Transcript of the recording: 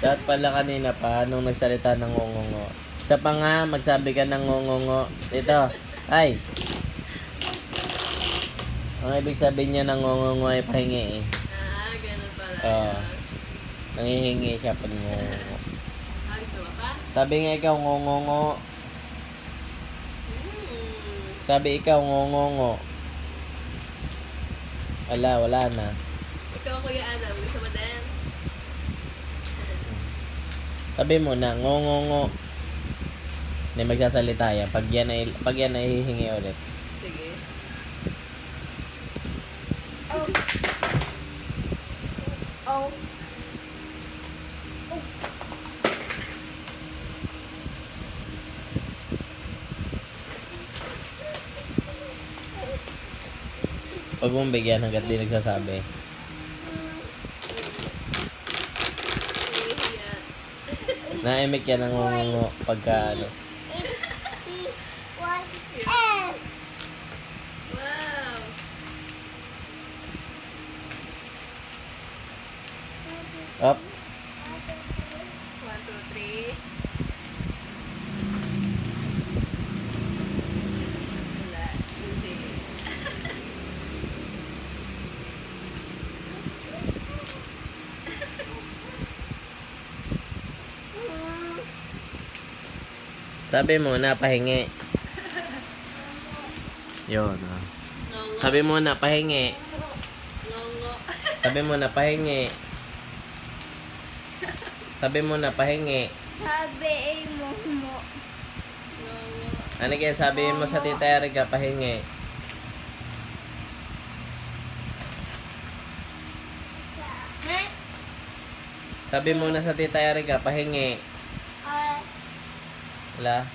Dapat pala kanina pa, nung nagsalita ng ngongongo. Isa pa nga, magsabi ka ng ngongongo. Dito, ay. Ang ibig sabihin niya ng ngongongo ay pahingi eh. Ah, ganun pala. Oo. Nangihingi siya pag ngongongo. Pa? Sabi nga ikaw ngongongo. Hmm. Sabi ikaw ngongongo. Wala, wala na. Ikaw, Kuya Adam, gusto mo Sabi mo na, ngongongo. Hindi magsasalita yan. Pag yan ay, pag yan ay hihingi ulit. Sige. Oh. Huwag mong bigyan hanggat di nagsasabi. Naimik yan ng ngongongo pagka ano. Wow! Up. One, two, three. Wala. Hindi. Sabi mo na pahingi. Yun. ah. Ngongo. Sabi mo na pahingi. Ngongo. Sabi mo na pahingi. Sabi mo na pahingi. Sabi mo mo. Ngongo. Ano kaya sabi mo sa tita Erica pahingi? Eh? Sabi mo na sa tita Erica pahingi. Wala.